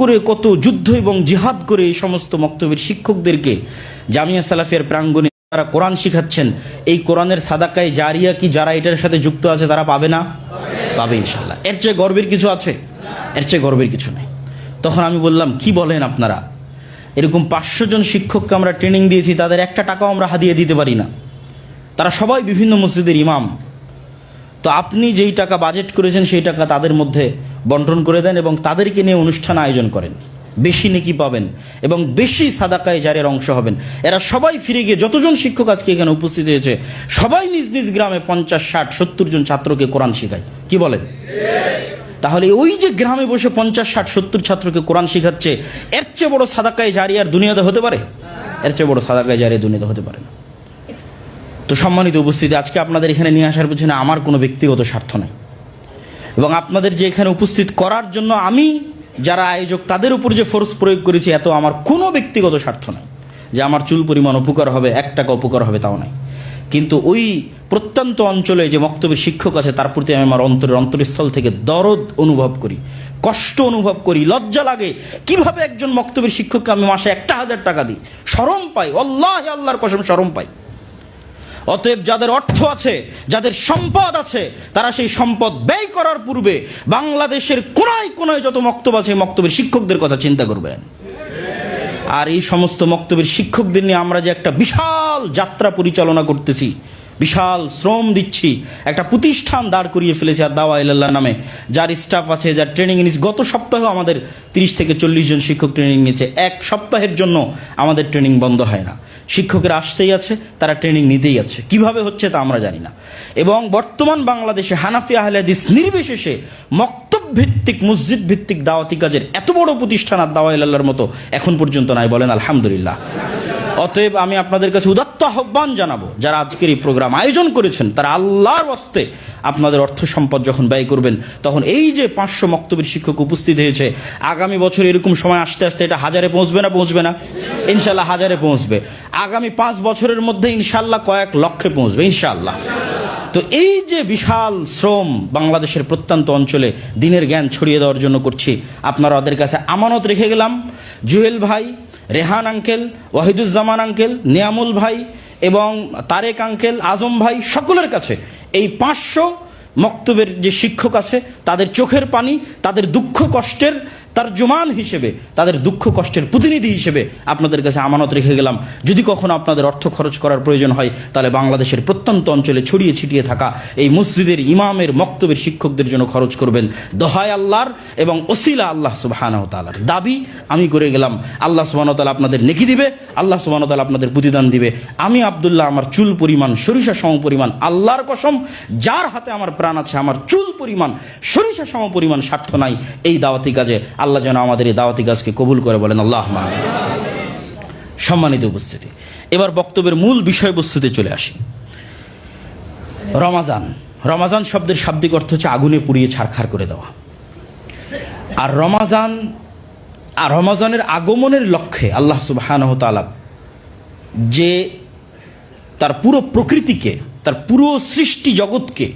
করে কত যুদ্ধ এবং জিহাদ করে এই সমস্ত মক্তবের শিক্ষকদেরকে জামিয়া সালাফিয়ার প্রাঙ্গণে তারা কোরআন শিখাচ্ছেন। এই কোরআনের সাদাকায় জারিয়া কি যারা এটার সাথে যুক্ত আছে তারা পাবে না? পাবে ইনশাল্লাহ এর চেয়ে গর্বের কিছু আছে? এর চেয়ে গর্বের কিছু নেই। তখন আমি বললাম, কি বলেন আপনারা? এরকম পাঁচশো জন শিক্ষককে আমরা ট্রেনিং দিয়েছি, তাদের একটা টাকাও আমরা হাদিয়ে দিতে পারি না। তারা সবাই বিভিন্ন মসজিদের ইমাম। তো আপনি যেই টাকা বাজেট করেছেন, সেই টাকা তাদের মধ্যে বন্টন করে দেন এবং তাদেরকে নিয়ে অনুষ্ঠান আয়োজন করেন। বেশি নেকি পাবেন এবং বেশি সাদাকায় জারের অংশ হবেন। এরা সবাই ফিরে গিয়ে যতজন শিক্ষক আজকে এখানে উপস্থিত হয়েছে, সবাই নিজ নিজ গ্রামে পঞ্চাশ, ষাট, সত্তর জন ছাত্রকে কোরআন শেখায়। কি বলেন? তাহলে ওই যে গ্রামে বসে পঞ্চাশ, ষাট, সত্তর ছাত্রকে কোরআন শেখাচ্ছে, এর চেয়ে বড় সাদাকায় আর দুনিয়াতে হতে পারে? এর চেয়ে বড় সাদাকায় জারি দুনিয়াতে হতে পারে না। তো সম্মানিত উপস্থিতি, আজকে আপনাদের এখানে নিয়ে আসার পিছনে আমার কোনো ব্যক্তিগত স্বার্থ নাই। এবং আপনাদের যে এখানে উপস্থিত করার জন্য আমি যারা আয়োজক, তাদের উপর যে ফোর্স প্রয়োগ করেছি, এত আমার কোনো ব্যক্তিগত স্বার্থ নাই। যে আমার চুল পরিমাণ উপকার হবে, এক টাকা উপকার হবে তাও নাই। কিন্তু ওই প্রত্যন্ত অঞ্চলে যে বক্তব্যের শিক্ষক আছে, তার প্রতি আমি আমার অন্তরের অন্তরস্থল থেকে দরদ অনুভব করি, কষ্ট অনুভব করি, লজ্জা লাগে। কীভাবে একজন বক্তব্যের শিক্ষককে আমি মাসে একটা হাজার টাকা দিই? সরম পাই আল্লাহ আল্লাহর কসম সরম পাই। অতএব যাদের অর্থ আছে, যাদের সম্পদ আছে, তারা সেই সম্পদ ব্যয় করার পূর্বে বাংলাদেশের কোনায় কোনায় যত মক্তব আছে মক্তবের শিক্ষকদের কথা চিন্তা করবেন। আর এই সমস্ত মক্তবের শিক্ষকদের নিয়ে আমরা যে একটা বিশাল যাত্রা পরিচালনা করতেছি, বিশাল শ্রম দিচ্ছি, একটা প্রতিষ্ঠান দাঁড় করিয়ে ফেলেছে আর দাওয়া ইল্লাহ নামে, যার স্টাফ আছে, যার ট্রেনিং নিচ্ছে গত সপ্তাহেও আমাদের তিরিশ থেকে চল্লিশ জন শিক্ষক ট্রেনিং নিয়েছে। এক সপ্তাহের জন্য আমাদের ট্রেনিং বন্ধ হয় না। শিক্ষকেরা আসতেই আছে, তারা ট্রেনিং নিতেই আছে। কীভাবে হচ্ছে তা আমরা জানি না। এবং বর্তমান বাংলাদেশে হানাফি আহলেদিস নির্বিশেষে মক্তব ভিত্তিক মসজিদ ভিত্তিক দাওয়াতি কাজের এত বড় প্রতিষ্ঠান আর দাওয়াই মতো এখন পর্যন্ত নাই বলেন আলহামদুলিল্লাহ। অতএব আমি আপনাদের কাছে উদাত্ত আহ্বান জানাব, যারা আজকের এই প্রোগ্রাম আয়োজন করেছেন, তারা আল্লাহর ওয়াস্তে আপনাদের অর্থ সম্পদ যখন ব্যয় করবেন, তখন এই যে পাঁচশো মক্তবের শিক্ষক উপস্থিত হয়েছে, আগামী বছর এরকম সময় আসতে আসতে এটা হাজারে পৌঁছবে না পৌঁছবে না? ইনশাল্লাহ হাজারে পৌঁছবে। আগামী পাঁচ বছরের মধ্যে ইনশাল্লাহ কয়েক লক্ষে পৌঁছবে ইনশাল্লাহ তো এই যে বিশাল শ্রম বাংলাদেশের প্রত্যন্ত অঞ্চলে দিনের জ্ঞান ছড়িয়ে দেওয়ার জন্য করছি, আপনারা ওদের কাছে আমানত রেখে গেলাম। জুয়েল ভাই রেহান আঙ্কেল, ওয়াহিদুজ্জামান আঙ্কেল, নিয়ামুল ভাই এবং তারেক আঙ্কেল, আজম ভাই সকলের কাছে এই পাঁচশো মক্তবের যে শিক্ষক আছে, তাদের চোখের পানি, তাদের দুঃখ কষ্টের তার জমান হিসেবে, তাদের দুঃখ কষ্টের প্রতিনিধি হিসেবে আপনাদের কাছে আমানত রেখে গেলাম। যদি কখনো আপনাদের অর্থ খরচ করার প্রয়োজন হয়, তাহলে বাংলাদেশের প্রত্যন্ত অঞ্চলে ছড়িয়ে ছিটিয়ে থাকা এই মসজিদের ইমামের মক্তবের শিক্ষকদের জন্য খরচ করবেন দহায় আল্লাহর এবং ওসিলা আল্লাহ সুবাহানাহ তালার দাবি। আমি করে গেলাম। আল্লাহ সুবাহ তালা আপনাদের নেকি দিবে, আল্লাহ সুবাহ তালা আপনাদের প্রতিদান দিবে। আমি আবদুল্লাহ, আমার চুল পরিমাণ, সরিষা সম পরিমাণ, আল্লাহর কসম, যার হাতে আমার প্রাণ আছে, আমার চুল পরিমাণ, সরিষা সম পরিমাণ স্বার্থ নাই এই দাওয়াতি কাজে। আল্লাহ যেন আমাদের এই দাওয়াতি কাজকে কবুল করে বলেন, আল্লাহ সম্মানিত উপস্থিতি। এবার বক্তব্যের মূল বিষয়বস্তুতে চলে আসি। রমাজান। রমাজান শব্দের শাব্দিক অর্থ হচ্ছে আগুনে পুড়িয়ে ছারখার করে দেওয়া। আর রমাজান, আর রমাজানের আগমনের লক্ষ্যে আল্লাহ সুবাহানহ যে তার পুরো প্রকৃতিকে, তার পুরো সৃষ্টি জগৎকে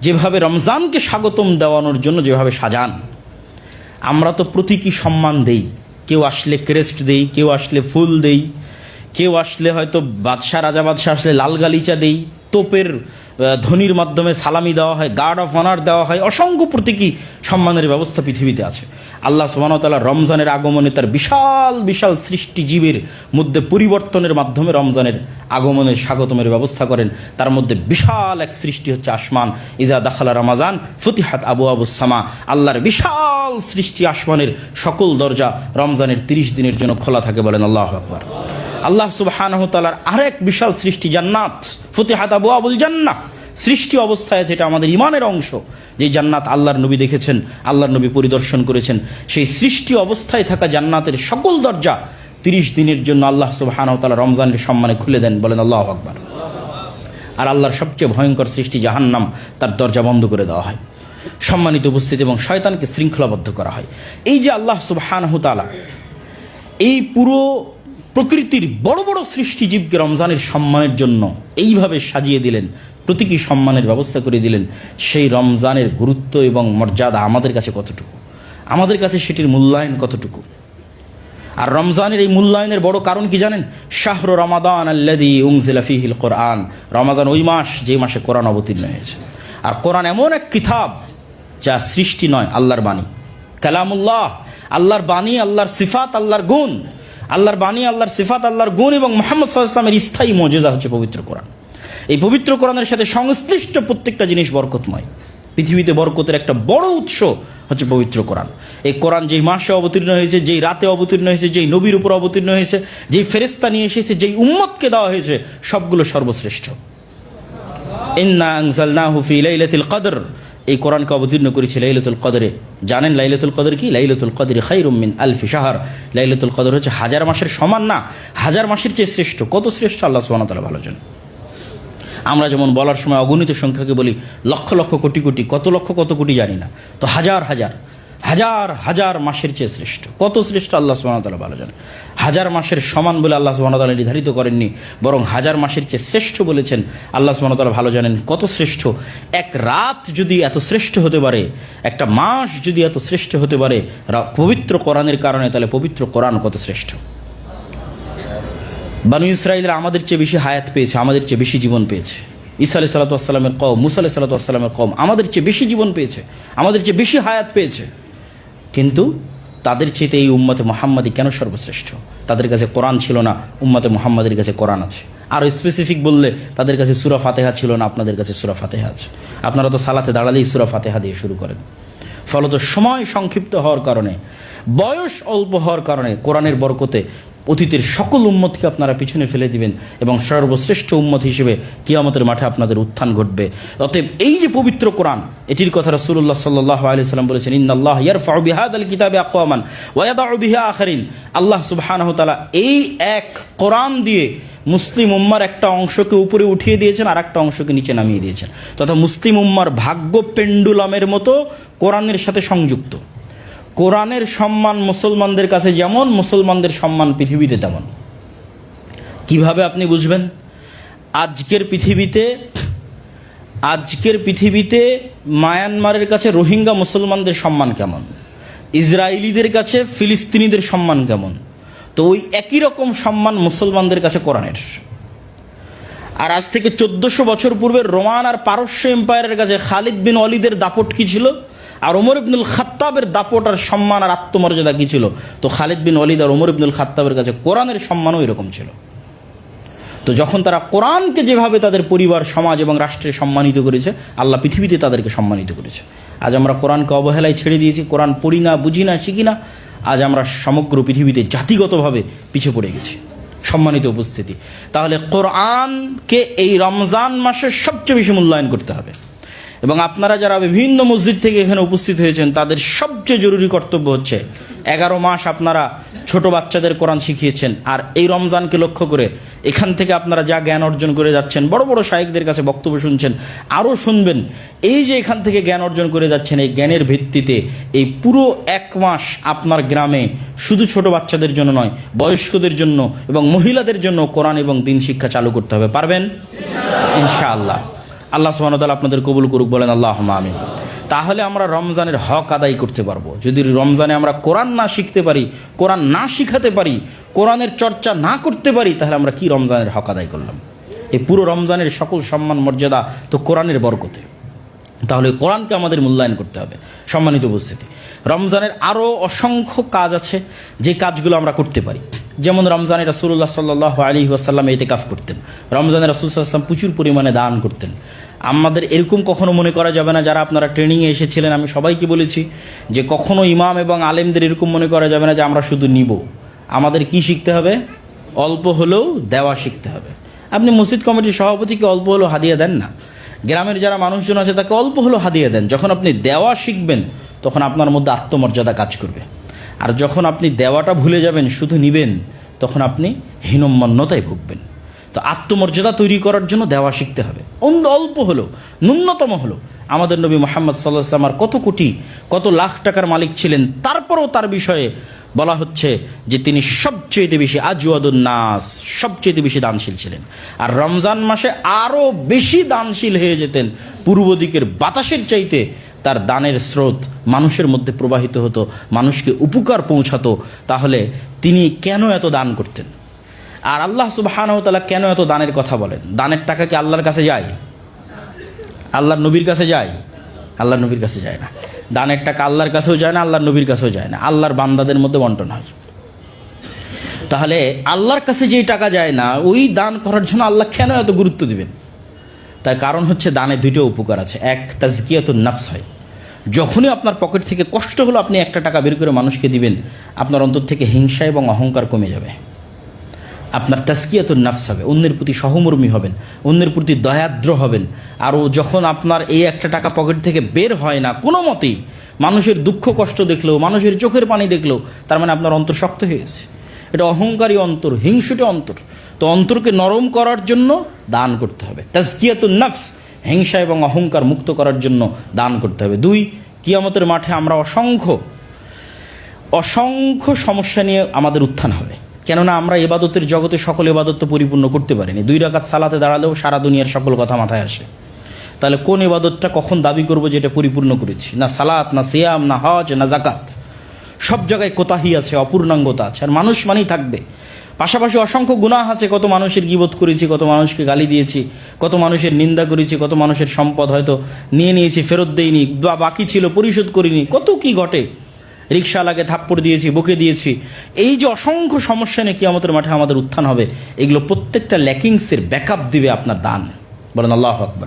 যেভাবে রমজানকে স্বাগতম দেওয়ানোর জন্য যেভাবে সাজান আমরা তো প্রতীকী সম্মান দেই। কেউ আসলে ক্রেস্ট দেই, কেউ আসলে ফুল দেই, কেউ আসলে হয়তো বাদশাহ, রাজা বাদশাহ আসলে লাল গালিচা দেই, তোপের ধ্বনির মাধ্যমে সালামি দেওয়া হয় গার্ড অফ অনার দেওয়া হয়, অসংখ্য প্রতীকী সম্মানের ব্যবস্থা পৃথিবীতে আছে। আল্লাহ সুবাহতাল্লাহ রমজানের আগমনে তার বিশাল বিশাল সৃষ্টি জীবের মধ্যে পরিবর্তনের মাধ্যমে রমজানের আগমনের স্বাগতমের ব্যবস্থা করেন। তার মধ্যে বিশাল এক সৃষ্টি হচ্ছে আসমান। ইজা দাখালা রমাজান, ফতিহাত আবু আবু সামা। আল্লাহর বিশাল সৃষ্টি আসমানের সকল দরজা রমজানের তিরিশ দিনের জন্য খোলা থাকে বলেন আল্লাহ আকবর। আল্লাহ সুবহানাহু তাআলার আরেক বিশাল সৃষ্টি জান্নাত। ফতিহাত আবু আবুল জান্নাহ। সৃষ্টি অবস্থায় যেটা আমাদের ইমানের অংশ। যে জান্নাত আল্লাহর নবী দেখেছেন, আল্লাহর নবী পরিদর্শন করেছেন। সেই সৃষ্টি অবস্থায় থাকা জান্নাতের সকল দরজা তিরিশ দিনের জন্য আল্লাহ সুবহানাহু তাআলা রমজানের সম্মানে খুলে দেন, বলেন আল্লাহ আকবর। আর আল্লাহর সবচেয়ে ভয়ঙ্কর সৃষ্টি জাহান্নাম, তার দরজা বন্ধ করে দেওয়া হয়। সম্মানিত উপস্থিতি এবং শয়তানকে শৃঙ্খলাবদ্ধ করা হয়। এই যে আল্লাহ সুবহানাহু তাআলা, এই পুরো প্রকৃতির বড় বড় সৃষ্টিজীবকে রমজানের সম্মানের জন্য এইভাবে সাজিয়ে দিলেন। প্রতীকী সম্মানের ব্যবস্থা করে দিলেন। সেই রমজানের গুরুত্ব এবং মর্যাদা আমাদের কাছে কতটুকু? আমাদের কাছে সেটির মূল্যায়ন কতটুকু? আর রমজানের এই মূল্যায়নের বড় কারণ কি জানেন? শাহর রমাদান আল্লাদি উংজিলা ফিহিল কোরআন রমাদান ওই মাস, যে মাসে কোরআন অবতীর্ণ হয়েছে। আর কোরআন এমন এক কিতাব, যা সৃষ্টি নয়, আল্লাহর বাণী। কালামুল্লাহ, আল্লাহর বাণী, আল্লাহর সিফাত, আল্লাহর গুণ। আল্লাহর বাণী, আল্লাহর সিফাত, আল্লাহর গুণ এবং মোহাম্মদ সাল্লাহ ইসলামের স্থায়ী মর্যাদা হচ্ছে পবিত্র কোরআন। এই পবিত্র কোরআনের সাথে সংশ্লিষ্ট প্রত্যেকটা জিনিস বরকতময়। পৃথিবীতে বরকতের একটা বড় উৎস হচ্ছে পবিত্র কোরআন। এই কোরআন যেই মাসে অবতীর্ণ হয়েছে, যেই রাতে অবতীর্ণ হয়েছে, যেই নবীর উপর অবতীর্ণ হয়েছে, যেই ফেরেস্তা নিয়ে এসেছে, যেই উম্মতকে দেওয়া হয়েছে, সবগুলো সর্বশ্রেষ্ঠ। ইন্না আনজালনাহু ফি লাইলাতুল কদর। এই কোরআনকে অবতীর্ণ করেছে লাইলাতুল কদরে। জানেন লাইলাতুল কদর কি? লাইলাতুল কদর খাই রুমিন আলফি শাহর। লাইলাতুল কদর হচ্ছে হাজার মাসের সমান না, হাজার মাসের চেয়ে শ্রেষ্ঠ। কত শ্রেষ্ঠ? আল্লাহ তাআলা ভালো জানেন। আমরা যেমন বলার সময় অগণিত সংখ্যাকে বলি, লক্ষ লক্ষ কোটি কোটি, কত লক্ষ কত কোটি জানি না। তো হাজার হাজার। হাজার হাজার মাসের চেয়ে শ্রেষ্ঠ। কত শ্রেষ্ঠ আল্লাহ সুবাহতালা ভালো জানে হাজার মাসের সমান বলে আল্লাহ সুবাহতালা নির্ধারিত করেননি, বরং হাজার মাসের চেয়ে শ্রেষ্ঠ বলেছেন আল্লাহ সুবাহতালা ভালো জানেন কত শ্রেষ্ঠ। এক রাত যদি এত শ্রেষ্ঠ হতে পারে, একটা মাস যদি এত শ্রেষ্ঠ হতে পারে পবিত্র কোরআনের কারণে তাহলে পবিত্র কোরআন কত শ্রেষ্ঠ? বানু ইসরায়েলরা আমাদের চেয়ে বেশি হায়াত পেয়েছে, আমাদের চেয়ে বেশি জীবন পেয়েছে। ঈসা আলি সাল্লাতামের কম মুসা আলি সাল্লাতামের কম আমাদের চেয়ে বেশি জীবন পেয়েছে, আমাদের চেয়ে বেশি হায়াত পেয়েছে। কিন্তু তাদের চেয়েতে এই উম্মতে মোহাম্মদী কেন সর্বশ্রেষ্ঠ? তাদের কাছে কোরআন ছিল না, উম্মতে মোহাম্মদের কাছে কোরআন আছে। আরও স্পেসিফিক বললে তাদের কাছে সুরা ফাতেহা ছিল না, আপনাদের কাছে সুরা ফাতেহা আছে। আপনারা তো সালাতে দাঁড়ালেই সুরা ফাতেহা দিয়ে শুরু করেন। ফলত সময় সংক্ষিপ্ত হওয়ার কারণে, বয়স অল্প হওয়ার কারণে কোরআনের বরকতে অতীতের সকল উম্মতকে আপনারা পিছনে ফেলে দিবেন এবং সর্বশ্রেষ্ঠ উম্মত হিসেবে কিয়ামতের মাঠে আপনাদের উত্থান ঘটবে। অতএব এই যে পবিত্র কোরআন, এটির কথা রাসূলুল্লাহ সাল্লাল্লাহু আলাইহি সাল্লাম বলেছেন, ইন্নাল্লাহ ইয়ারফাউ বিহাদাল কিতাবি আকওয়ামান ওয়া ইয়াদাউ বিহা আখারিন। আল্লাহ সুবহানাহু তাআলা এই এক কোরআন দিয়ে মুসলিম উম্মার একটা অংশকে উপরে উঠিয়ে দিয়েছেন আর একটা অংশকে নিচে নামিয়ে দিয়েছেন। তথা মুসলিম উম্মার ভাগ্য পেন্ডুলামের মতো কোরআনের সাথে সংযুক্ত। কোরআনের সম্মান মুসলমানদের কাছে যেমন, মুসলমানদের সম্মান পৃথিবীতে তেমন। কীভাবে আপনি বুঝবেন? আজকের পৃথিবীতে আজকের পৃথিবীতে মায়ানমারের কাছে রোহিঙ্গা মুসলমানদের সম্মান কেমন? ইসরায়েলিদের কাছে ফিলিস্তিনিদের সম্মান কেমন? তো ওই একই রকম সম্মান মুসলমানদের কাছে কোরআনের। আর আজ থেকে চোদ্দশো বছর পূর্বে রোমান আর পারস্য এম্পায়ারের কাছে খালিদ বিন অলিদের দাপট কি ছিল? আর ওমর ইবনুল খাত্তাবের দাপট আর সম্মান আর আত্মমর্যাদা কি ছিল? তো খালিদ বিন অলিদ আর ওমর ইবনুল খাত্তাবের কাছে কোরআনের সম্মানও এরকম ছিল। তো যখন তারা কোরআনকে যেভাবে তাদের পরিবার, সমাজ এবং রাষ্ট্রে সম্মানিত করেছে, আল্লাহ পৃথিবীতে তাদেরকে সম্মানিত করেছে। আজ আমরা কোরআনকে অবহেলায় ছেড়ে দিয়েছি, কোরআন পড়ি না, বুঝি না, শিখি না, আজ আমরা সমগ্র পৃথিবীতে জাতিগতভাবে পিছিয়ে পড়ে গেছি, সম্মানিত উপস্থিতি। তাহলে কোরআনকে এই রমজান মাসে সবচেয়ে বেশি মূল্যায়ন করতে হবে। এবং আপনারা যারা বিভিন্ন মসজিদ থেকে এখানে উপস্থিত হয়েছেন, তাদের সবচেয়ে জরুরি কর্তব্য হচ্ছে, এগারো মাস আপনারা ছোট বাচ্চাদের কোরআন শিখিয়েছেন, আর এই রমজানকে লক্ষ্য করে এখান থেকে আপনারা যা জ্ঞান অর্জন করে যাচ্ছেন, বড় বড় শায়েকদের কাছে বক্তব্য শুনছেন, আরও শুনবেন। এই যে এখান থেকে জ্ঞান অর্জন করে যাচ্ছেন, এই জ্ঞানের ভিত্তিতে এই পুরো এক মাস আপনার গ্রামে শুধু ছোট বাচ্চাদের জন্য নয়, বয়স্কদের জন্য এবং মহিলাদের জন্য কোরআন এবং দিন শিক্ষা চালু করতে হবে। পারবেন? ইনশাআল্লাহ। আল্লাহ সুবহানাহু আপনাদের কবুল করুক, বলেন আল্লাহ আমিন। তাহলে আমরা রমজানের হক আদায় করতে পারব। যদি রমজানে আমরা কোরআন না শিখতে পারি, কোরআন না শিখাতে পারি, কোরআনের চর্চা না করতে পারি, তাহলে আমরা কি রমজানের হক আদায় করলাম? এই পুরো রমজানের সকল সম্মান মর্যাদা তো কোরআনের বরকতে। তাহলে কোরআনকে আমাদের মূল্যায়ন করতে হবে। সম্মানিত উপস্থিতি, রমজানের আরও অসংখ্য কাজ আছে, যে কাজগুলো আমরা করতে পারি। যেমন রমজানে রাসুল্লাহ সাল্লাহ আলী ওয়াসাল্লাম এতে কাফ করতেন। রমজানে রাসুল সাল্লাম প্রচুর পরিমাণে দান করতেন। আমাদের এরকম কখনো মনে করা যাবে না, যারা আপনারা ট্রেনিংয়ে এসেছিলেন, আমি সবাইকে বলেছি যে কখনো ইমাম এবং আলেমদের এরকম মনে করা যাবে না যে আমরা শুধু নিব। আমাদের কি শিখতে হবে? অল্প হলেও দেওয়া শিখতে হবে। আপনি মসজিদ কমিটির সভাপতিকে অল্প হলেও হাদিয়া দেন না। গ্রামের যারা মানুষজন আছে, তাকে অল্প হলেও হাদিয়ে দেন। যখন আপনি দেওয়া শিখবেন, তখন আপনার মধ্যে আত্মমর্যাদা কাজ করবে। আর যখন আপনি দেওয়াটা ভুলে যাবেন, শুধু নিবেন, তখন আপনি হীনম্মন্যতায় ভুগবেন। তো আত্মমর্যাদা তৈরি করার জন্য দেওয়া শিখতে হবে। অন্য অল্প হলো ন্যূনতম হলো আমাদের নবী মোহাম্মদ সাল্লাহ ইসলামার কত কোটি, কত লাখ টাকার মালিক ছিলেন, তারপরেও তার বিষয়ে বলা হচ্ছে যে তিনি সবচেয়ে বেশি আজওয়াদুন নাস, সবচেয়ে বেশি দানশীল ছিলেন। আর রমজান মাসে আরও বেশি দানশীল হয়ে যেতেন, পূর্ব দিকের বাতাসের চাইতে তার দানের স্রোত মানুষের মধ্যে প্রবাহিত হতো, মানুষকে উপকার পৌঁছাতো, তাহলে তিনি কেন এত দান করতেন? আর আল্লাহ সুবাহানতালা কেন এত দানের কথা বলেন? দানের টাকা কি আল্লাহর কাছে যায়? আল্লাহর নবীর কাছে যায়? আল্লাহর নবীর কাছে যায় না। দানের টাকা আল্লাহর কাছেও যায় না, আল্লাহর নবীর কাছেও যায় না। আল্লাহর বান্দাদের মধ্যে বন্টন হয়। তাহলে আল্লাহর কাছে যেই টাকা যায় না, ওই দান করার জন্য আল্লাহ কেন এত গুরুত্ব দিবেন? তার কারণ হচ্ছে দানে দুটো উপকার আছে। এক, তাজকিয়াতুন নাফস হয়। যখনই আপনার পকেট থেকে কষ্ট হলো আপনি একটা টাকা বের করে মানুষকে দিবেন, আপনার অন্তর থেকে হিংসা এবং অহংকার কমে যাবে। আপনার তাস্কিয়াতুন নাফস হবে, অন্যের প্রতি সহমর্মী হবেন, অন্যের প্রতি দয়াদ্র হবেন। আরও যখন আপনার এই একটা টাকা পকেট থেকে বের হয় না, কোনো মতেই মানুষের দুঃখ কষ্ট দেখলেও, মানুষের চোখের পানি দেখলেও তার মানে আপনার অন্তর শক্ত হয়ে গেছে। এটা অহংকারী অন্তর, হিংসুটে অন্তর। তো অন্তরকে নরম করার জন্য দান করতে হবে। তাজকিয়াতুন নাফস, হিংসা এবং অহংকার মুক্ত করার জন্য দান করতে হবে। দুই, কিয়ামতের মাঠে আমরা অসংখ্য অসংখ্য সমস্যা নিয়ে আমাদের উত্থান হবে। কেননা আমরা এবাদতের জগতে সকল এবাদত তো পরিপূর্ণ করতে পারিনি। দুই রাকাত সালাতে দাঁড়ালেও সারা দুনিয়ার সকল কথা মাথায় আসে। তাহলে কোন এবাদতটা কখন দাবি করব যে এটা পরিপূর্ণ করেছি? না সালাত, না সিয়াম, না হজ, না জাকাত সব জায়গায় কোতাহি আছে, অপূর্ণাঙ্গতা আছে। আর মানুষ মানেই থাকবে। পাশাপাশি অসংখ্য গুনাহ আছে, কত মানুষের গিবোধ করেছি, কত মানুষকে গালি দিয়েছি, কত মানুষের নিন্দা করেছি, কত মানুষের সম্পদ হয়তো নিয়ে নিয়েছি, ফেরত দেইনি, বা বাকি ছিল, পরিশোধ করিনি। কত কি ঘটে? রিক্সাওয়ালাকে থাপ্পড় দিয়েছি, বকে দিয়েছি। এই যে অসংখ্য সমস্যা নিয়ে কিয়ামতের মাঠে আমাদের উত্থান হবে, এগুলো প্রত্যেকটা ল্যাকিংসের ব্যাকআপ দিবে আপনার দান। বলেন, আল্লাহ আকবর।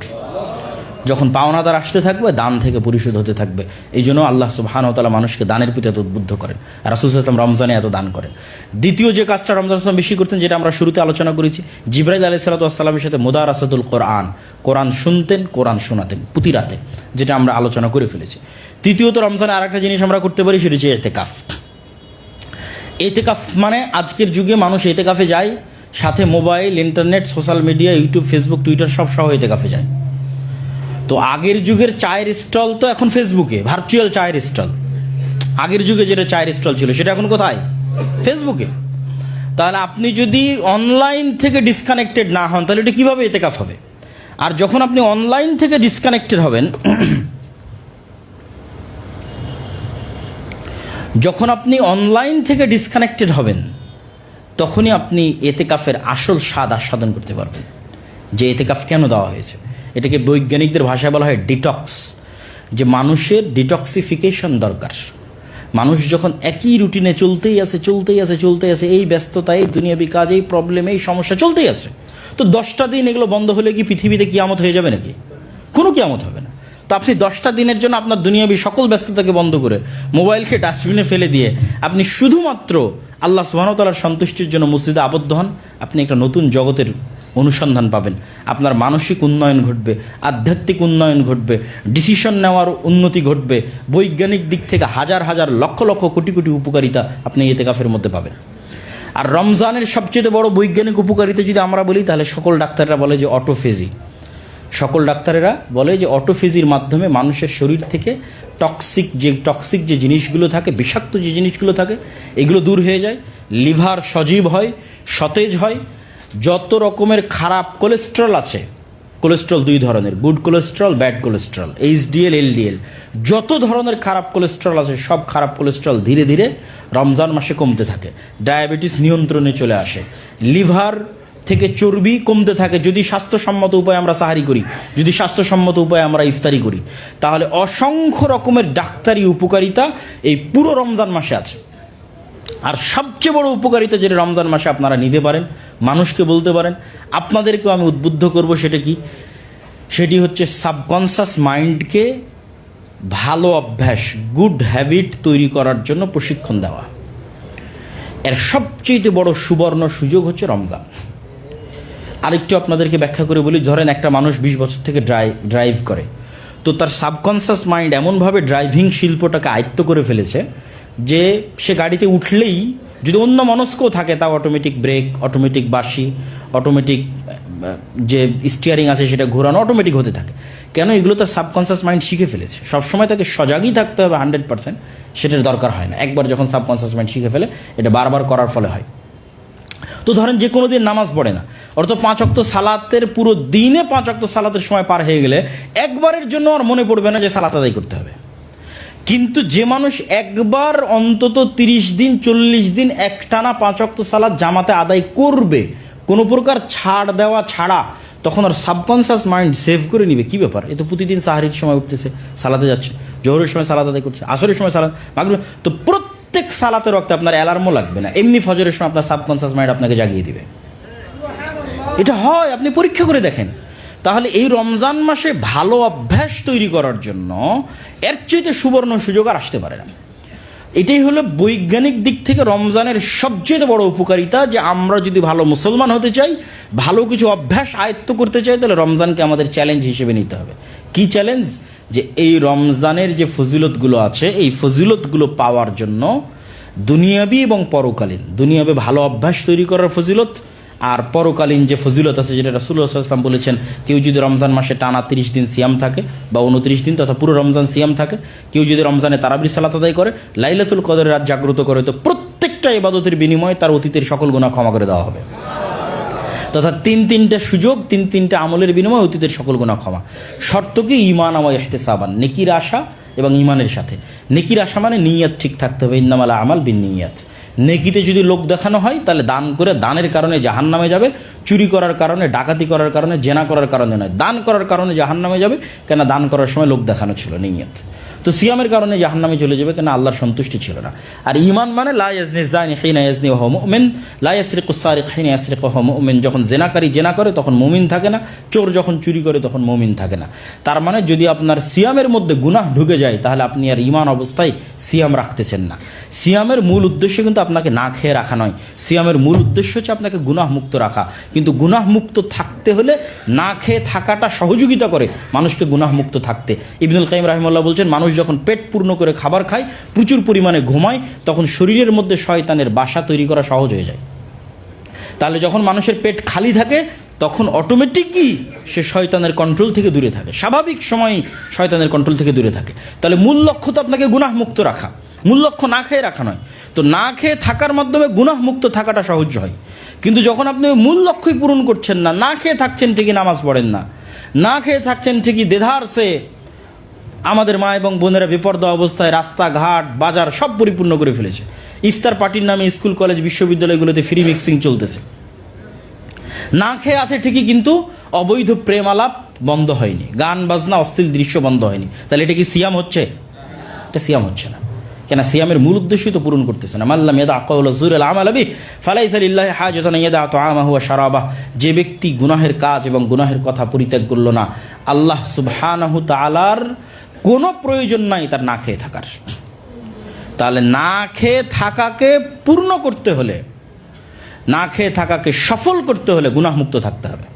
যখন পাওনাদার আসতে থাকবে, দান থেকে পরিশোধ হতে থাকবে। এই জন্য আল্লাহ সুবাহানতালা মানুষকে দানের প্রতি এত উদ্বুদ্ধ করেন। রাসুল ইসলাম রমজানে এত দান করেন। দ্বিতীয় যে কাজটা রমজান আসলাম বেশি করতেন, যেটা আমরা শুরুতে আলোচনা করেছি, জিব্রাইল আলি সাল্লাতামের সাথে মোদার আসাদুল কোরআন কোরআন শুনতেন, কোরআন শোনাতেন পুঁতি রাতে যেটা আমরা আলোচনা করে ফেলেছি। তৃতীয়ত রমজানে আর একটা জিনিস আমরা করতে পারি, সেটা হচ্ছে এতেকাফ। এতেকাফ মানে আজকের যুগে মানুষ এতেকাফে যায়, সাথে mobile, internet, social media, YouTube, Facebook, Twitter, সব সহ এতেকাফে যায়। তো আগের যুগের চায়ের স্টল তো এখন ফেসবুকে, ভার্চুয়াল চায়ের স্টল। আগের যুগে যেটা চায়ের স্টল ছিল, সেটা এখন কোথায়? ফেসবুকে। তাহলে আপনি যদি অনলাইন থেকে ডিসকানেক্টেড না হন, তাহলে এটা কীভাবে এতেকাফ হবে? আর যখন আপনি অনলাইন থেকে ডিসকানেক্টেড হবেন যখন আপনি অনলাইন থেকে ডিসকানেক্টেড হবেন, তখনই আপনি এতেকাফের আসল স্বাদ আস্বাদন করতে পারবেন। যে এতেকাফ কেন দেওয়া হয়েছে? এটাকে বৈজ্ঞানিকদের ভাষায় বলা হয় ডিটক্স যে মানুষের ডিটক্সিফিকেশন দরকার। মানুষ যখন একই রুটিনে চলতেই আছে চলতেই আছে চলতেই আছে, এই ব্যস্ততা, এই দুনিয়াবি কাজ, এই প্রবলেম এই সমস্যা চলতেই আছে। তো দশটা দিন এগুলো বন্ধ হলে কি পৃথিবীতে কিয়ামত হয়ে যাবে নাকি? কোনো কিয়ামত হবে না। তো আপনি দশটা দিনের জন্য আপনার দুনিয়াবি সকল ব্যস্ততাকে বন্ধ করে মোবাইলকে ডাস্টবিনে ফেলে দিয়ে আপনি শুধুমাত্র আল্লাহ সুবাহতালার সন্তুষ্টির জন্য মসজিদে আবদ্ধ হন, আপনি একটা নতুন জগতের অনুসন্ধান পাবেন। আপনার মানসিক উন্নয়ন ঘটবে, আধ্যাত্মিক উন্নয়ন ঘটবে ডিসিশন নেওয়ার উন্নতি ঘটবে, বৈজ্ঞানিক দিক থেকে হাজার হাজার লক্ষ লক্ষ কোটি কোটি উপকারিতা আপনি এতে কাফের মধ্যে পাবেন। আর রমজানের সবচেয়ে বড় বৈজ্ঞানিক উপকারিতা যদি আমরা বলি, তাহলে সকল ডাক্তাররা বলে যে অটোফেজি সকল ডাক্তারেরা বলে যে অটোফেজির মাধ্যমে মানুষের শরীর থেকে টক্সিক যে টক্সিক যে জিনিসগুলো থাকে, বিষাক্ত যে জিনিসগুলো থাকে, এগুলো দূর হয়ে যায়, লিভার সজীব হয়, সতেজ হয়, যত রকমের খারাপ কোলেস্ট্রল আছে কোলেস্ট্রল দুই ধরনের good cholesterol bad cholesterol HDL LDL যত ধরনের খারাপ কোলেস্ট্রল আছে, সব খারাপ কোলেস্ট্রল ধীরে ধীরে রমজান মাসে কমতে থাকে ডায়াবেটিস নিয়ন্ত্রণে চলে আসে, লিভার থেকে চর্বি কমতে থাকে, যদি স্বাস্থ্যসম্মত উপায়ে আমরা সাহারি করি, যদি স্বাস্থ্যসম্মত উপায়ে আমরা ইফতারি করি, তাহলে অসংখ্য রকমের ডাক্তারি উপকারিতা এই পুরো রমজান মাসে আছে। আর সবচেয়ে বড় উপকারিতা যেটা রমজান মাসে আপনারা নিতে পারেন, মানুষকে বলতে পারেন, আপনাদেরকেও আমি উদ্বুদ্ধ করব সেটা কি? সেটি হচ্ছে সাবকনসাস মাইন্ডকে ভালো অভ্যাস গুড হ্যাবিট তৈরি করার জন্য প্রশিক্ষণ দেওয়া। এর সবচেয়ে বড় সুবর্ণ সুযোগ হচ্ছে রমজান। আরেকটু আপনাদেরকে ব্যাখ্যা করে বলি, ধরেন একটা মানুষ বিশ বছর থেকে ড্রাইভ ড্রাইভ করে। তো তার সাবকনসাস মাইন্ড এমনভাবে ড্রাইভিং শিল্পটাকে আয়ত্ত করে ফেলেছে যে সে গাড়িতে উঠলেই যদি অন্য মনস্কও থাকে তা অটোমেটিক ব্রেক অটোমেটিক বাসি অটোমেটিক যে স্টিয়ারিং আছে সেটা ঘোরানো অটোমেটিক হতে থাকে। কেন এগুলো তার সাবকনসিয়াস মাইন্ড শিখে ফেলেছে? সবসময় তাকে সজাগই থাকতে হবে হান্ড্রেড পার্সেন্ট সেটার দরকার হয় না। একবার যখন সাবকনসিয়াস মাইন্ড শিখে ফেলে, এটা বারবার করার ফলে হয়। তো ধরেন যে কোনো দিন নামাজ পড়ে না অর্থাৎ পাঁচ অক্ত সালাতের পুরো দিনে পাঁচ অক্ত সালাতের সময় পার হয়ে গেলে একবারের জন্য আর মনে পড়বে না যে সালাত আদায় করতে হবে। কিন্তু যে মানুষ একবার অন্তত তিরিশ দিন, চল্লিশ দিন একটানা পাঁচ অক্ত সালাত জামাতে আদায় করবে, কোনো প্রকার ছাড় দেওয়া ছাড়া, তখন আর সাবকনসিয়াস মাইন্ড সেভ করে নিবে। কি ব্যাপার? এ তো প্রতিদিন সাহারির সময় উঠতেছে, সালাতে যাচ্ছে, জোহরের সময় সালাত আদায় করছে, আসরের সময় সালাত মাগরিব তো প্রত্যেক সালাতের রক্তে আপনার অ্যালার্মও লাগবে না। এমনি ফজরের সময় আপনার সাবকনসিয়াস মাইন্ড আপনাকে জাগিয়ে দিবে। এটা হয়, আপনি পরীক্ষা করে দেখেন। তাহলে এই রমজান মাসে ভালো অভ্যাস তৈরি করার জন্য এর চাইতে সুবর্ণ সুযোগ আর আসতে পারে না। এটাই হলো বৈজ্ঞানিক দিক থেকে রমজানের সবচেয়ে বড় উপকারিতা যে আমরা যদি ভালো মুসলমান হতে চাই, ভালো কিছু অভ্যাস আয়ত্ত করতে চাই, তাহলে রমজানকে আমাদের চ্যালেঞ্জ হিসেবে নিতে হবে। কি চ্যালেঞ্জ যে এই রমজানের যে ফজিলতগুলো আছে, এই ফজিলতগুলো পাওয়ার জন্য দুনিয়াবি এবং পরকালীন, দুনিয়াবে ভালো অভ্যাস তৈরি করার ফজিলত আর পরকালীন যে ফজিলত আছে, যেটা রাসুল্লাহ ইসলাম বলেছেন, কেউ যদি রমজান মাসে টানা তিরিশ দিন সিয়াম থাকে বা উনত্রিশ দিন তথা পুরো রমজান সিয়াম থাকে, কেউ যদি রমজানে তারাবির সালাত আদায় করে, লাইলাতুল কদরের রাত জাগ্রত করে, তো প্রত্যেকটা ইবাদতের বিনিময়ে তার অতীতের সকল গুণা ক্ষমা করে দেওয়া হবে। তথা তিন তিনটা সুযোগ, তিন তিনটা আমলের বিনিময়ে অতীতের সকল গুণা ক্ষমা। শর্ত কি? ইমান আমায় সাবান নেকির আশা এবং ইমানের সাথে। নেকির আশা মানে নিয়াত ঠিক থাকতে হবে, ইন্নামালা আমাল বিন নিয়াত। নেকিতে যদি লোক দেখানো হয়, তাহলে দান করে দানের কারণে জাহান নামে যাবে, চুরি করার কারণে, ডাকাতি করার কারণে, জেনা করার কারণে নয়। দান করার কারণে জাহান নামে যাবে কেন দান করার সময় লোক দেখানো ছিল নিয়ত। তো সিয়ামের কারণে জাহান নামে চলে যাবে কেন? আল্লাহর সন্তুষ্টি ছিল না। আর ইমান মানে লাইজনি যখন জেনাকারী জেনা করে, তখন মুমিন থাকে না। চোর যখন চুরি করে, তখন মুমিন থাকে না। তার মানে যদি আপনার সিয়ামের মধ্যে গুনাহ ঢুকে যায়, তাহলে আপনি আর ইমান অবস্থায় সিয়াম রাখতেছেন না। সিয়ামের মূল উদ্দেশ্য কিন্তু আপনাকে না খেয়ে রাখা নয়। সিয়ামের মূল উদ্দেশ্য হচ্ছে আপনাকে গুনাহ মুক্ত রাখা। কিন্তু গুনাহ মুক্ত থাকতে হলে না খেয়ে থাকাটা সহযোগিতা করে মানুষকে গুনাহ মুক্ত থাকতে। ইবনুল কাইম রাহিমুল্লাহ বলছেন, মানুষ যখন পেট পূর্ণ করে খাবার খায়, প্রচুর পরিমাণে ঘুমায়, তখন শরীরের মধ্যে শয়তানের বাসা তৈরি করা সহজ হয়ে যায়। তাহলে যখন মানুষের পেট খালি থাকে, তখন অটোমেটিকই সে শয়তানের কন্ট্রোল থেকে দূরে থাকে। স্বাভাবিক সময় শয়তানের কন্ট্রোল থেকে দূরে থাকে। তাহলে মূল লক্ষ্য তো আপনাকে গুনাহ মুক্ত রাখা। মূল লক্ষ্য না খেয়ে রাখা নয়। তো না খেয়ে থাকার মাধ্যমে গুনাহ মুক্ত থাকাটা সহজ হয়। কিন্তু যখন আপনি মূল লক্ষ্যই পূরণ করছেন না না খেয়ে থাকছেন ঠিকই নামাজ পড়েন না না খেয়ে থাকছেন ঠিকই দেধার সে আমাদের মা এবং বোনেরা বিপর্দ অবস্থায় রাস্তাঘাট, বাজার সব পরিপূর্ণ করে ফেলেছে। ইফতার পার্টির নামে স্কুল, কলেজ, বিশ্ববিদ্যালয়গুলোতে ফ্রি মিক্সিং চলতেছে। না খেয়ে আছে ঠিকই কিন্তু অবৈধ প্রেম আলাপ বন্ধ হয়নি। গান, বাজনা অস্থির দৃশ্য বন্ধ হয়নি। তাহলে এটা কি সিয়াম হচ্ছে? এটা সিয়াম হচ্ছে না। কেন সিয়ামের মূল উদ্দেশ্যই তো পূরণ করতেছে না। মাল্লাম ইয়াদা আকাউল জুর আল আমাল আবি ফালাইসালিল্লাহ হাজতান ইয়াদা তো আমাহু শারাবা। যে ব্যক্তি গুনাহের কাজ এবং গুনাহের কথা পরিত্যাগ করল না, আল্লাহ সুবহানাহু তাআলার কোনো প্রয়োজন নাই তার না খেয়ে থাকার। তাহলে না খেয়ে থাকাকে পূর্ণ করতে হলে, না খেয়ে থাকাকে সফল করতে হলে গুনাহমুক্ত থাকতে হবে।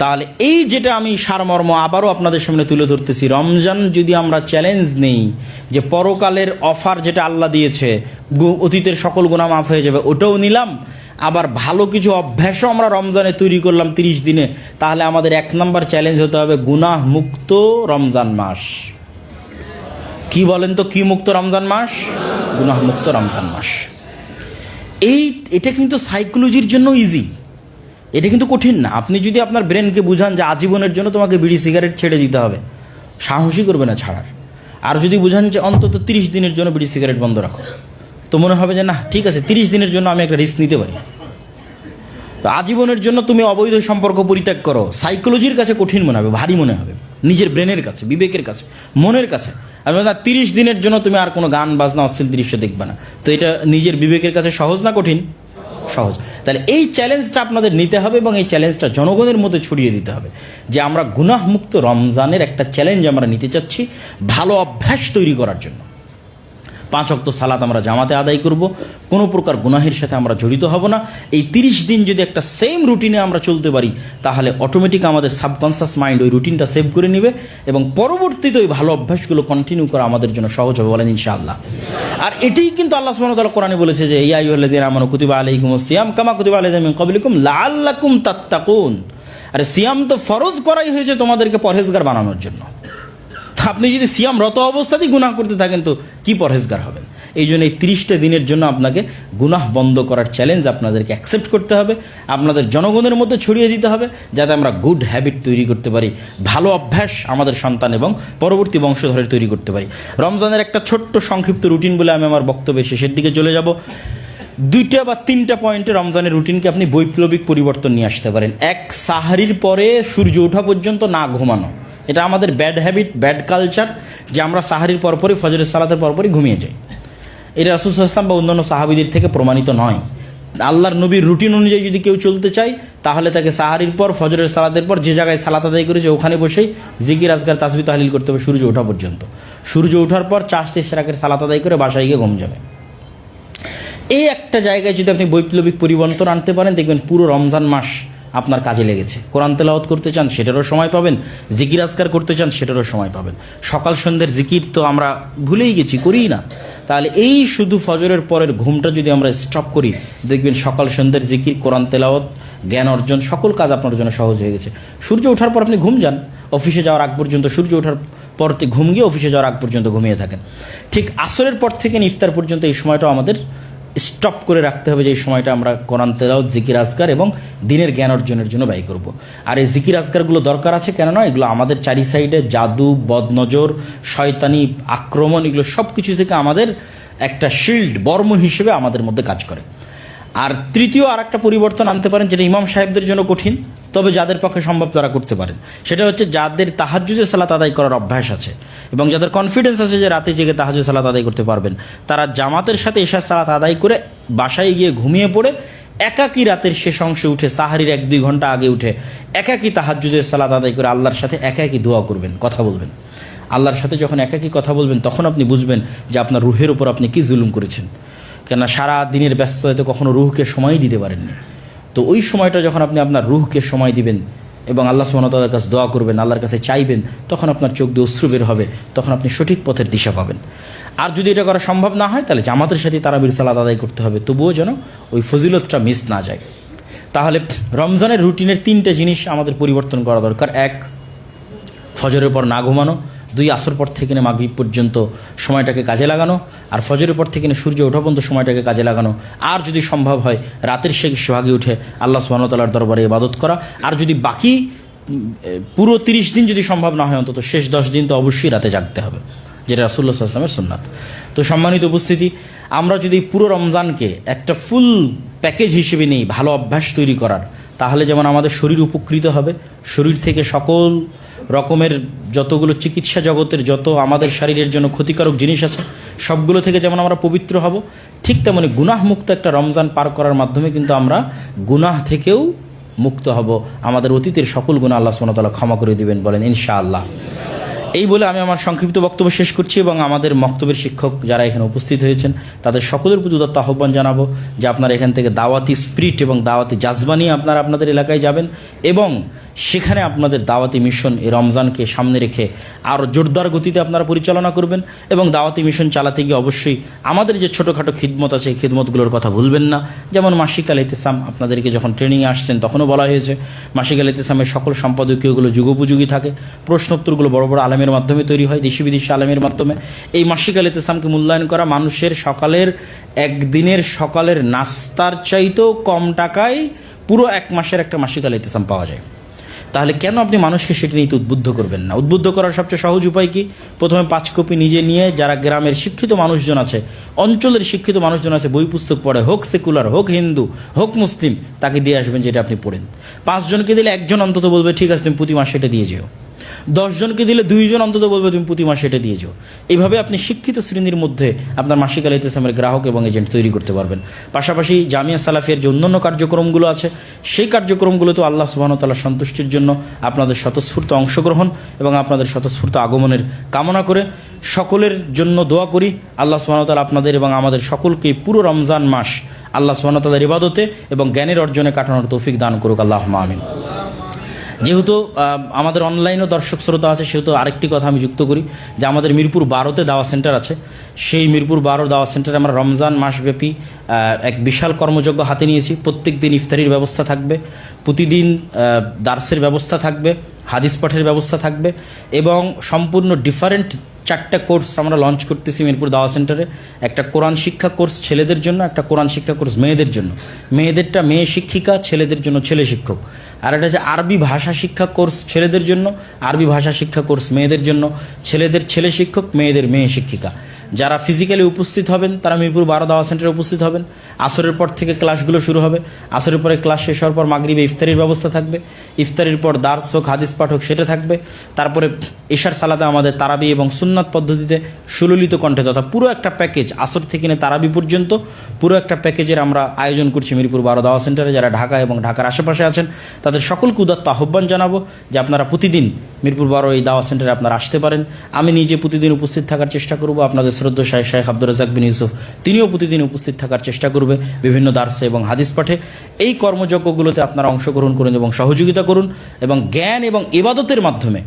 তাহলে এই যেটা আমি সারমর্ম আবারও আপনাদের সামনে তুলে ধরতেছি, রমজান যদি আমরা চ্যালেঞ্জ নেই, যে পরকালের অফার যেটা আল্লাহ দিয়েছে অতীতের সকল গুণা মাফ হয়ে যাবে, ওটাও নিলাম। আবার ভালো কিছু অভ্যাসও আমরা রমজানে তৈরি করলাম তিরিশ দিনে, তাহলে আমাদের এক নম্বর চ্যালেঞ্জ হতে হবে গুনাহ মুক্ত রমজান মাস। কি বলেন তো কি মুক্ত রমজান মাস? গুনাহ মুক্ত রমজান মাস। এই, এটা কিন্তু সাইকোলজির জন্য ইজি এটা কিন্তু কঠিন না। আপনি যদি আপনার ব্রেনকে বুঝান যে আজীবনের জন্য তোমাকে বিড়ি সিগারেট ছেড়ে দিতে হবে সাহসী করবে না ছাড়ার। আর যদি বুঝান যে অন্তত তিরিশ দিনের জন্য বিড়ি সিগারেট বন্ধ রাখো। তো মনে হবে যে না, ঠিক আছে, তিরিশ দিনের জন্য আমি একটা রিস্ক নিতে পারি। তো আজীবনের জন্য তুমি অবৈধ সম্পর্ক পরিত্যাগ করো। সাইকোলজির কাছে কঠিন মনে হবে, ভারী মনে হবে। নিজের ব্রেনের কাছে, বিবেকের কাছে, মনের কাছে। আমি না, তিরিশ দিনের জন্য তুমি আর কোনো গান, বাজনা, অশ্লীল দৃশ্য দেখবে না। তো এটা নিজের বিবেকের কাছে সহজ না কঠিন? সহজ। তাহলে এই চ্যালেঞ্জটা আপনাদের নিতে হবে এবং এই চ্যালেঞ্জটা জনগণের মধ্যে ছড়িয়ে দিতে হবে যে আমরা গুনাহমুক্ত রমজানের একটা চ্যালেঞ্জ আমরা নিতে চাচ্ছি, ভালো অভ্যাস তৈরি করার জন্য। পাঁচ অক্ত সালাত আমরা জামাতে আদায় করব। কোনো প্রকার গুনাহের সাথে আমরা জড়িত হব না। এই তিরিশ দিন যদি একটা সেম রুটিনে আমরা চলতে পারি, তাহলে অটোমেটিক আমাদের সাবকনসিয়াস মাইন্ড ওই রুটিনটা সেভ করে নেবে এবং পরবর্তীতে ওই ভালো অভ্যাসগুলো কন্টিনিউ করা আমাদের জন্য সহজ হবে বলেন ইনশাআল্লাহ। আর এটাই কিন্তু আল্লাহ তাআলা কোরআনে বলেছে যে, ইয়া আইয়ুহাল্লাযীনা আমার কুতিবা আলাইকুমুস সিয়াম কামা কুতিবা আলাইহিম মিন ক্বাবলিকুম লাআল্লাকুম তাত্তাকুন। আরে সিয়াম তো ফরজ করাই হয়েছে তোমাদেরকে পরহেজগার বানানোর জন্য। আপনি যদি সিয়াম রত অবস্থাতেই গুনাহ করতে থাকেন তো কি পরহেজগার হবেন? এই জন্য এই তিরিশটা দিনের জন্য আপনাকে গুনাহ বন্ধ করার চ্যালেঞ্জ আপনাদেরকে অ্যাকসেপ্ট করতে হবে। আপনাদের জনগণের মধ্যে ছড়িয়ে দিতে হবে যাতে আমরা গুড হ্যাবিট তৈরি করতে পারি, ভালো অভ্যাস আমাদের সন্তান এবং পরবর্তী বংশধরের তৈরি করতে পারি। রমজানের একটা ছোট্ট সংক্ষিপ্ত রুটিন বলে আমি আমার বক্তব্যের শেষের দিকে চলে যাব। দুইটা বা তিনটা পয়েন্টে রমজানের রুটিনকে আপনি বৈপ্লবিক পরিবর্তন নিয়ে আসতে পারেন। এক, সাহারির পরে সূর্য ওঠা পর্যন্ত না ঘুমানো। এটা আমাদের ব্যাড হ্যাবিট ব্যাড কালচার যে আমরা সাহারির পরপরই, ফজরের সালাতের পরপরই ঘুমিয়ে যাই। এটা রাসুল ইসলাম বা অন্যান্য সাহাবিদের থেকে প্রমাণিত নয়। আল্লাহর নবীর রুটিন অনুযায়ী যদি কেউ চলতে চায়, তাহলে তাকে সাহারির পর, ফজরের সালাতের পর, যে জায়গায় সালাত আদায় করেছে, ওখানে বসেই জিকির, আজগার তাসবি তাহলিল করতে হবে সূর্য ওঠা পর্যন্ত। সূর্য ওঠার পর চাষতে সেরাকের সালাত আদায় করে বাসায় গিয়ে ঘুম যাবে। এই একটা জায়গায় যদি আপনি বৈপ্লবিক পরিবর্তন আনতে পারেন, দেখবেন পুরো রমজান মাস আপনার কাজে লেগেছে। কোরআন তেলাওয়াত করতে চান, সেটারও সময় পাবেন। জিকির আজকার করতে চান, সেটারও সময় পাবেন। সকাল সন্ধ্যের জিকির তো আমরা ভুলেই গেছি, করিই না। তাহলে এই শুধু ফজরের পরের ঘুমটা যদি আমরা স্টপ করি, দেখবেন সকাল সন্ধ্যের জিকির, কোরআন তেলাওয়াত, জ্ঞান অর্জন, সকল কাজ আপনার জন্য সহজ হয়ে গেছে। সূর্য ওঠার পর আপনি ঘুম যান। অফিসে যাওয়ার আগ পর্যন্ত সূর্য ওঠার পর ঘুম গিয়ে অফিসে যাওয়ার আগ পর্যন্ত ঘুমিয়ে থাকেন। ঠিক আসরের পর থেকে ইফতার পর্যন্ত এই সময়টাও আমাদের স্টপ করে রাখতে হবে যে এই সময়টা আমরা কোরআন তেলাও জিকির আজগার এবং দিনের জ্ঞান অর্জনের জন্য ব্যয় করব। আর এই জিকির আজগারগুলো দরকার আছে কেননা এগুলো আমাদের চারি সাইডে জাদু, বদনজর, শয়তানি আক্রমণ, এগুলো সব কিছু থেকে আমাদের একটা শিল্ড বর্ম হিসেবে আমাদের মধ্যে কাজ করে। আর তৃতীয় আর একটা পরিবর্তন আনতে পারেন, যেটা ইমাম সাহেবদের জন্য কঠিন, তবে যাদের পক্ষে সম্ভব তারা করতে পারেন। সেটা হচ্ছে যাদের তাহাজ্জুদের সালাত আদায় করার অভ্যাস আছে এবং যাদের কনফিডেন্স আছে যে রাতে জেগে তাহাজুদ সালাত আদায় করতে পারবেন, তারা জামাতের সাথে এশার সালাত আদায় করে বাসায় গিয়ে ঘুমিয়ে পড়ে একাকী রাতের শেষ অংশে উঠে সাহারির এক দুই ঘণ্টা আগে উঠে একাকী তাহাজ্জুদের সালাত আদায় করে আল্লাহর সাথে একাকী দোয়া করবেন, কথা বলবেন। আল্লাহর সাথে যখন একাকী কথা বলবেন, তখন আপনি বুঝবেন যে আপনার রুহের উপর আপনি কি জুলুম করেছেন। কেননা সারা দিনের ব্যস্ততায় তো কখনো রুহকে সময় দিতে পারেননি। তো ওই সময়টা যখন আপনি আপনার রুহকে সময় দিবেন এবং আল্লাহ সুমনতালার কাছে দোয়া করবেন, আল্লাহর কাছে চাইবেন, তখন আপনার চোখ দিয়ে অশ্রু বের হবে, তখন আপনি সঠিক পথের দিশা পাবেন। আর যদি এটা করা সম্ভব না হয়, তাহলে জামাতের সাথে তারাবির সালাদ আদায় করতে হবে। তবুও যেন ওই ফজিলতটা মিস না যায়। তাহলে রমজানের রুটিনের তিনটে জিনিস আমাদের পরিবর্তন করা দরকার। এক, ফজরের পর না ঘুমানো। দুই আসর পর থেকে নিয়ে মাগরিব পর্যন্ত সময়টাকে কাজে লাগানো, আর ফজরের পর থেকে নিয়ে সূর্য ওঠা পর্যন্ত সময়টাকে কাজে লাগানো। আর যদি সম্ভব হয়, রাতের শেষ সোহাগে উঠে আল্লাহ সুবাহতালার দরবারে ইবাদত করা। আর যদি বাকি পুরো তিরিশ দিন যদি সম্ভব না হয়, অন্তত শেষ দশ দিন তো অবশ্যই রাতে জাগতে হবে, যেটা রাসুল্লাহ আসলামের সুন্নাত। তো সম্মানিত উপস্থিতি, আমরা যদি পুরো রমজানকে একটা ফুল প্যাকেজ হিসেবে নিই, ভালো অভ্যাস তৈরি করার, তাহলে যেমন আমাদের শরীর উপকৃত হবে, শরীর থেকে সকল রকমের যতগুলো চিকিৎসা জগতের যত আমাদের শরীরের জন্য ক্ষতিকারক জিনিস আছে, সবগুলো থেকে যেমন আমরা পবিত্র হব, ঠিক তেমনি গুনাহমুক্ত একটা রমজান পার করার মাধ্যমে কিন্তু আমরা গুনাহ থেকেও মুক্ত হব। আমাদের অতীতের সকল গুণা আল্লাহ সুমতলা ক্ষমা করে দিবেন বলেন, ইনশাআল্লাহ। এই বলে আমি আমার সংক্ষিপ্ত বক্তব্য শেষ করছি এবং আমাদের বক্তব্যের শিক্ষক যারা এখানে উপস্থিত হয়েছেন, তাদের সকলের প্রতি উদাত্ত আহ্বান জানাব যে আপনারা এখান থেকে দাওয়াতি স্পিরিট এবং দাওয়াতি জাজবা নিয়ে আপনারা আপনাদের এলাকায় যাবেন এবং সেখানে আপনাদের দাওয়াতি মিশন এই রমজানকে সামনে রেখে আরও জোরদার গতিতে আপনারা পরিচালনা করবেন এবং দাওয়াতি মিশন চালাতে গিয়ে অবশ্যই আমাদের যে ছোটোখাটো খিদমত আছে এই খিদমতগুলোর কথা ভুলবেন না। যেমন মাসিক আল ইতিসাম, আপনাদেরকে যখন ট্রেনিংয়ে আসছেন তখনও বলা হয়েছে মাসিক আল ইতিসামের সকল সম্পাদকীয়গুলো যুগোপযোগী থাকে, প্রশ্নোত্তরগুলো বড় বড় আলেমের মাধ্যমে তৈরি হয়, দেশি বিদেশি আলেমের মাধ্যমে। এই মাসিক আল ইতিসামকে মূল্যায়ন করা মানুষের সকালের, একদিনের সকালের নাস্তার চাইতেও কম টাকায় পুরো এক মাসের একটা মাসিক আল ইতিসাম পাওয়া যায়। তাহলে কেন আপনি মানুষকে সেটি নিতে উদ্বুদ্ধ করবেন না? উদ্বুদ্ধ করার সবচেয়ে সহজ উপায় কি? প্রথমে পাঁচ কপি নিজে নিয়ে যারা গ্রামের শিক্ষিত মানুষজন আছে, অঞ্চলের শিক্ষিত মানুষজন আছে, বই পুস্তক পড়ে হোক, সেকুলার হোক, হিন্দু হোক, মুসলিম, তাকে দিয়ে আসবেন যেটা আপনি পড়েন। পাঁচজনকে দিলে একজন অন্তত বলবে, ঠিক আছে, তুমি প্রতি মাসে এটা দিয়ে যেও। দশজনকে দিলে দুইজন অন্তত বলবে, তুমি প্রতি মাসে এটা দিয়ে যাও এইভাবে আপনি শিক্ষিত শ্রেণির মধ্যে আপনার মাসিক আল ইতিসামের গ্রাহক এবং এজেন্ট তৈরি করতে পারবেন। পাশাপাশি জামিয়া সালাফিয়ার যে অন্যান্য কার্যক্রমগুলো আছে, সেই কার্যক্রমগুলোতেও আল্লাহ সুবাহতাল্লাহ সন্তুষ্টির জন্য আপনাদের স্বতঃস্ফূর্ত অংশগ্রহণ এবং আপনাদের স্বতঃস্ফূর্ত আগমনের কামনা করে সকলের জন্য দোয়া করি। আল্লাহ সুবাহতাল আপনাদের এবং আমাদের সকলকে পুরো রমজান মাস আল্লাহ সুবাহতাল্লাহর ইবাদতে এবং জ্ঞানের অর্জনে কাটানোর তৌফিক দান করুক। আল্লাহ আমিন। যেহেতু আমাদের অনলাইনও দর্শক শ্রোতা আছে, সেহেতু আরেকটি কথা আমি যুক্ত করি যে আমাদের মিরপুর বারোতে দাওয়া সেন্টার আছে। সেই মিরপুর বারো দাওয়া সেন্টারে আমরা রমজান মাসব্যাপী এক বিশাল কর্মযজ্ঞ হাতে নিয়েছি। প্রত্যেক দিন ইফতারির ব্যবস্থা থাকবে, প্রতিদিন দার্সের ব্যবস্থা থাকবে, হাদিস পাঠের ব্যবস্থা থাকবে এবং সম্পূর্ণ ডিফারেন্ট চারটা কোর্স আমরা লঞ্চ করতেছি মিরপুর দাওয়া সেন্টারে একটা কোরআন শিক্ষা কোর্স ছেলেদের জন্য, একটা কোরআন শিক্ষা কোর্স মেয়েদের জন্য। মেয়েদেরটা মেয়ে শিক্ষিকা, ছেলেদের জন্য ছেলে শিক্ষক। আর একটা হচ্ছে আরবি ভাষা শিক্ষা কোর্স ছেলেদের জন্য, আরবি ভাষা শিক্ষা কোর্স মেয়েদের জন্য। ছেলেদের ছেলে শিক্ষক, মেয়েদের মেয়ে শিক্ষিকা। যারা ফিজিক্যালি উপস্থিত হবেন, তারা মিরপুর বারো দাওয়া সেন্টারে উপস্থিত হবেন। আসরের পর থেকে ক্লাসগুলো শুরু হবে। আসরের পরে ক্লাস শেষ হওয়ার পর মাগরিবে ইফতারির ব্যবস্থা থাকবে। ইফতারির পর দার্স হোক, হাদিস পাঠ হোক সেটা থাকবে। তারপরে এশার সালাতে আমাদের তারাবি এবং সুন্নাত পদ্ধতিতে সুললিত কণ্ঠে তথা পুরো একটা প্যাকেজ, আসর থেকে নিয়ে তারাবি পর্যন্ত, পুরো একটা প্যাকেজের আমরা আয়োজন করছি মিরপুর বারো দাওয়া সেন্টারে। যারা ঢাকা এবং ঢাকার আশেপাশে আছেন, তাদের সকলকে উদাত্ত আহ্বান জানাব যে আপনারা প্রতিদিন মিরপুর বারো এই দাওয়া সেন্টারে আপনারা আসতে পারেন। আমি নিজে প্রতিদিন উপস্থিত থাকার চেষ্টা করব। আপনাদের শ্রদ্ধ শাহ শাহ আব্দুর রাজাক বিন ইউসুফ, তিনিও প্রতিদিন উপস্থিত থাকার চেষ্টা করবে বিভিন্ন দার্সে এবং হাদিস পাঠে। এই কর্মযজ্ঞগুলোতে আপনারা অংশগ্রহণ করুন এবং সহযোগিতা করুন এবং জ্ঞান এবং ইবাদতের মাধ্যমে